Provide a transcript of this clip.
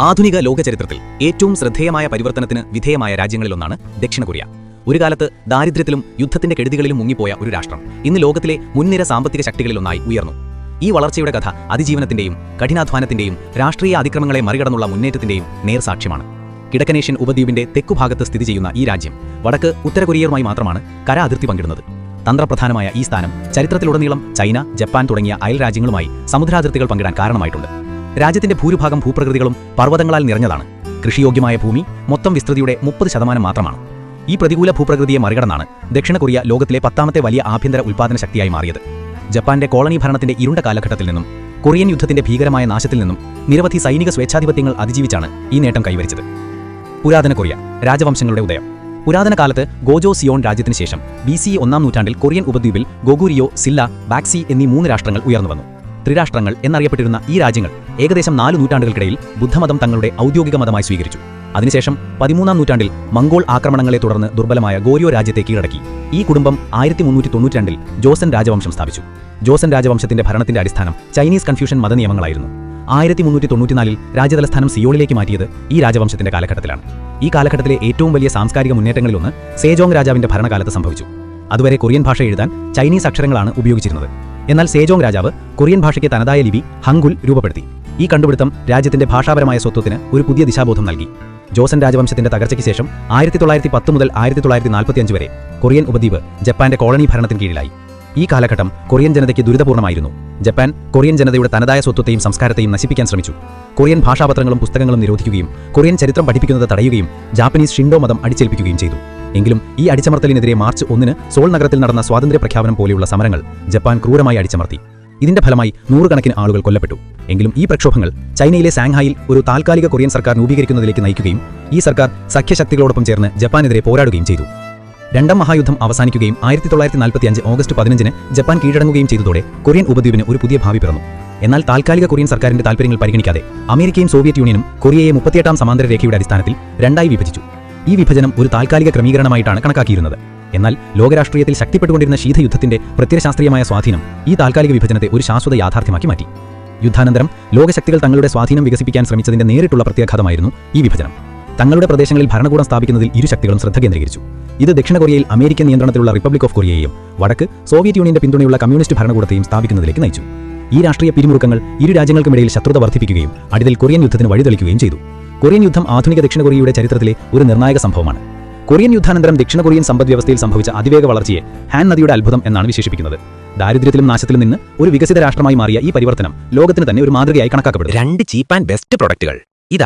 ആധുനിക ലോകചരിത്രത്തിൽ ഏറ്റവും ശ്രദ്ധേയമായ പരിവർത്തനത്തിന് വിധേയമായ രാജ്യങ്ങളിലൊന്നാണ് ദക്ഷിണ കൊറിയ. ഒരു കാലത്ത് ദാരിദ്ര്യത്തിലും യുദ്ധത്തിന്റെ കെടുതികളിലും മുങ്ങിപ്പോയ ഒരു രാഷ്ട്രം ഇന്ന് ലോകത്തിലെ മുൻനിര സാമ്പത്തിക ശക്തികളിലൊന്നായി ഉയർന്നു. ഈ വളർച്ചയുടെ കഥ അതിജീവനത്തിന്റെയും കഠിനാധ്വാനത്തിന്റെയും രാഷ്ട്രീയ അതിക്രമങ്ങളെ മറികടന്നുള്ള മുന്നേറ്റത്തിന്റെയും നേർസാക്ഷ്യമാണ്. കിഴക്കനേഷ്യൻ ഉപദ്വീപിന്റെ തെക്കുഭാഗത്ത് സ്ഥിതി ചെയ്യുന്ന ഈ രാജ്യം വടക്ക് ഉത്തര കൊറിയയുമായി മാത്രമാണ് കര അതിർത്തി പങ്കിടുന്നത്. തന്ത്രപ്രധാനമായ ഈ സ്ഥാനം ചരിത്രത്തിലുടനീളം ചൈന ജപ്പാൻ തുടങ്ങിയ അയൽ രാജ്യങ്ങളുമായി സമുദ്രാതിർത്തികൾ പങ്കിടാൻ കാരണമായിട്ടുണ്ട്. രാജ്യത്തിന്റെ ഭൂരിഭാഗം ഭൂപ്രകൃതികളും പർവതങ്ങളാൽ നിറഞ്ഞതാണ്. കൃഷിയോഗ്യമായ ഭൂമി മൊത്തം വിസ്തൃതിയുടെ മുപ്പത് ശതമാനം മാത്രമാണ്. ഈ പ്രതികൂല ഭൂപ്രകൃതിയെ മറികടന്നാണ് ദക്ഷിണ കൊറിയ ലോകത്തിലെ പത്താമത്തെ വലിയ ആഭ്യന്തര ഉൽപ്പാദന ശക്തിയായി മാറിയത്. ജപ്പാന്റെ കോളനി ഭരണത്തിന്റെ ഇരുണ്ട കാലഘട്ടത്തിൽ നിന്നും കൊറിയൻ യുദ്ധത്തിന്റെ ഭീകരമായ നാശത്തിൽ നിന്നും നിരവധി സൈനിക സ്വേച്ഛാധിപത്യങ്ങൾ അതിജീവിച്ചാണ് ഈ നേട്ടം കൈവരിച്ചത്. പുരാതന കൊറിയ രാജവംശങ്ങളുടെ ഉദയം. പുരാതന കാലത്ത് ഗോജോ സിയോൺ രാജ്യത്തിന് ശേഷം ബി സി ഒന്നാം നൂറ്റാണ്ടിൽ കൊറിയൻ ഉപദ്വീപിൽ ഗോഗുരിയോ സില്ല ബാക്സി എന്നീ മൂന്ന് രാഷ്ട്രങ്ങൾ ഉയർന്നുവന്നു. ത്രിരാഷ്ട്രങ്ങൾ എന്നറിയപ്പെട്ടിരുന്ന ഈ രാജ്യങ്ങൾ ഏകദേശം നാല് നൂറ്റാണ്ടുകൾക്കിടയിൽ ബുദ്ധമതം തങ്ങളുടെ ഔദ്യോഗിക മതമായി സ്വീകരിച്ചു. അതിനുശേഷം പതിമൂന്നാം നൂറ്റാണ്ടിൽ മംഗോൾ ആക്രമണങ്ങളെ തുടർന്ന് ദുർബലമായ ഗോരിയോ രാജ്യത്തെ കീഴടക്കി. ഈ കുടുംബം ആയിരത്തി മുന്നൂറ്റി ജോസൻ രാജവംശം സ്ഥാപിച്ചു. ജോസൻ രാജവംശത്തിന്റെ ഭരണത്തിന്റെ അടിസ്ഥാനം ചൈനീസ് കൺഫ്യൂഷൻ മതനിയമങ്ങളായിരുന്നു ആയിരത്തി മുന്നൂറ്റി തൊണ്ണൂറ്റിനാലിൽ രാജ്യതലസ്ഥാനം സിയോളിലേക്ക് മാറ്റിയത് ഈ രാജവംശത്തിന്റെ കാലഘട്ടത്തിലാണ്. ഈ കാലഘട്ടത്തിലെ ഏറ്റവും വലിയ സാംസ്കാരിക മുന്നേറ്റങ്ങളിലൊന്ന് സേജോങ് രാജാവിന്റെ ഭരണകാലത്ത് സംഭവിച്ചു. അതുവരെ കൊറിയൻ ഭാഷ എഴുതാൻ ചൈനീസ് അക്ഷരങ്ങളാണ് ഉപയോഗിച്ചിരുന്നത്. എന്നാൽ സേജോങ് രാജാവ് കൊറിയൻ ഭാഷയ്ക്ക് തനതായ ലിപി ഹങ്കുൽ രൂപപ്പെടുത്തി. ഈ കണ്ടുപിടുത്തം രാജ്യത്തിന്റെ ഭാഷാപരമായ സ്വത്വത്തിന് ഒരു പുതിയ ദിശാബോധം നൽകി. ജോസൻ രാജവംശത്തിന്റെ തകർച്ചയ്ക്ക് ശേഷം ആയിരത്തി തൊള്ളായിരത്തി പത്ത് മുതൽ ആയിരത്തി തൊള്ളായിരത്തി നാൽപ്പത്തിയഞ്ച് വരെ കൊറിയൻ ഉപദ്വീപ് ജപ്പാന്റെ കോളനി ഭരണത്തിന് കീഴിലായി. ഈ കാലഘട്ടം കൊറിയൻ ജനതയ്ക്ക് ദുരിതപൂർണമായിരുന്നു ജപ്പാൻ കൊറിയൻ ജനതയുടെ തനതായ സ്വത്വത്തെയും സംസ്കാരത്തെയും നശിപ്പിക്കാൻ ശ്രമിച്ചു. കൊറിയൻ ഭാഷാപത്രങ്ങളും പുസ്തകങ്ങളും നിരോധിക്കുകയും കൊറിയൻ ചരിത്രം പഠിപ്പിക്കുന്നത് തടയുകയും ജാപ്പനീസ് ഷിൻഡോ മതം അടിച്ചേൽപ്പിക്കുകയും ചെയ്തു. എങ്കിലും ഈ അടിച്ചമർത്തലിനെതിരെ മാർച്ച് ഒന്നിന് സോൾ നഗരത്തിൽ നടന്ന സ്വാതന്ത്ര്യ പ്രഖ്യാപനം പോലെയുള്ള സമരങ്ങൾ ജപ്പാൻ ക്രൂരമായി അടിച്ചമർത്തി. ഇതിന്റെ ഫലമായി നൂറുകണക്കിന് ആളുകൾ കൊല്ലപ്പെട്ടു. എങ്കിലും ഈ പ്രക്ഷോഭങ്ങൾ ചൈനയിലെ സാങ്ഹായിൽ ഒരു താൽക്കാലിക കൊറിയൻ സർക്കാർ രൂപീകരിക്കുന്നതിലേക്ക് നയിക്കുകയും ഈ സർക്കാർ സഖ്യശക്തികളോടൊപ്പം ചേർന്ന് ജപ്പാനെതിരെ പോരാടുകയും ചെയ്തു. രണ്ടാം മഹായുദ്ധം അവസാനിക്കുകയും ആയിരത്തി തൊള്ളായിരത്തി നാൽപ്പത്തിയഞ്ച് ഓഗസ്റ്റ് പതിനഞ്ചിന് ജപ്പാൻ കീഴടങ്ങുകയും ചെയ്തതോടെ കൊറിയൻ ഉപദ്വീപിന് ഒരു പുതിയ ഭാവി പിറന്നു. എന്നാൽ താൽക്കാലിക കൊറിയൻ സർക്കാരിന്റെ താൽപര്യങ്ങൾ പരിഗണിക്കാതെ അമേരിക്കയും സോവിയറ്റ് യൂണിയനും കൊറിയയെ മുപ്പത്തിയെട്ടാം സമാന്തര രേഖയുടെ അടിസ്ഥാനത്തിൽ രണ്ടായി വിഭജിച്ചു. ഈ വിഭജനം ഒരു താൽക്കാലിക ക്രമീകരണമായിട്ടാണ് കണക്കാക്കിയിരുന്നത്. എന്നാൽ ലോകരാഷ്ട്രീയത്തിൽ ശക്തിപ്പെട്ടുകൊണ്ടിരുന്ന ശീതയുദ്ധത്തിന്റെ പ്രത്യയശാസ്ത്രീയമായ സ്വാധീനം ഈ താൽക്കാലിക വിഭജനത്തെ ഒരു ശാശ്വത യാഥാർത്ഥ്യമാക്കി മാറ്റി. യുദ്ധാനന്തരം ലോകശക്തികൾ തങ്ങളുടെ സ്വാധീനം വികസിപ്പിക്കാൻ ശ്രമിച്ചതിന്റെ നേരിട്ടുള്ള പ്രത്യാഘാതമായിരുന്നു ഈ വിഭജനം. തങ്ങളുടെ പ്രദേശങ്ങളിൽ ഭരണകൂടം സ്ഥാപിക്കുന്നതിൽ ഇരു ശക്തികളും ശ്രദ്ധ കേന്ദ്രീകരിച്ചു. ഇത് ദക്ഷിണ കൊറിയയിൽ അമേരിക്കൻ നിയന്ത്രണത്തിലുള്ള റിപ്പബ്ലിക് ഓഫ് കൊറിയയെയും വടക്ക് സോവിയറ്റ് യൂണിയന്റെ പിന്തുണയുള്ള കമ്മ്യൂണിസ്റ്റ് ഭരണകൂടത്തെയും സ്ഥാപിക്കുന്നതിലേക്ക് നയിച്ചു. ഈ രാഷ്ട്രീയ പിരിമുറുക്കങ്ങൾ ഇരു രാജ്യങ്ങൾക്കുമിടയിൽ ശത്രുത വർദ്ധിപ്പിക്കുകയും അടിതിൽ കൊറിയൻ യുദ്ധത്തിന് വഴിതെളിക്കുകയും ചെയ്തു. കൊറിയൻ യുദ്ധം ആധുനിക ദക്ഷിണ കൊറിയയുടെ ചരിത്രത്തിലെ ഒരു നിർണായക സംഭവമാണ്. കൊറിയൻ യുദ്ധാനന്തരം ദക്ഷിണ കൊറിയൻ സമ്പദ്വ്യവസ്ഥയിൽ സംഭവിച്ച അതിവേഗ വളർച്ചയെ ഹാൻ നദിയുടെ അത്ഭുതം എന്നാണ് വിശേഷിപ്പിക്കുന്നത്. ദാരിദ്ര്യത്തിലും നാശത്തിലും നിന്ന് ഒരു വികസിത രാഷ്ട്രമായി മാറിയ ഈ പരിവർത്തനം ലോകത്തിന് തന്നെ ഒരു മാതൃകയായി കണക്കാക്കപ്പെടും രണ്ട് ചീപ്പ് ആൻഡ് ബെസ്റ്റ് പ്രൊഡക്റ്റുകൾ.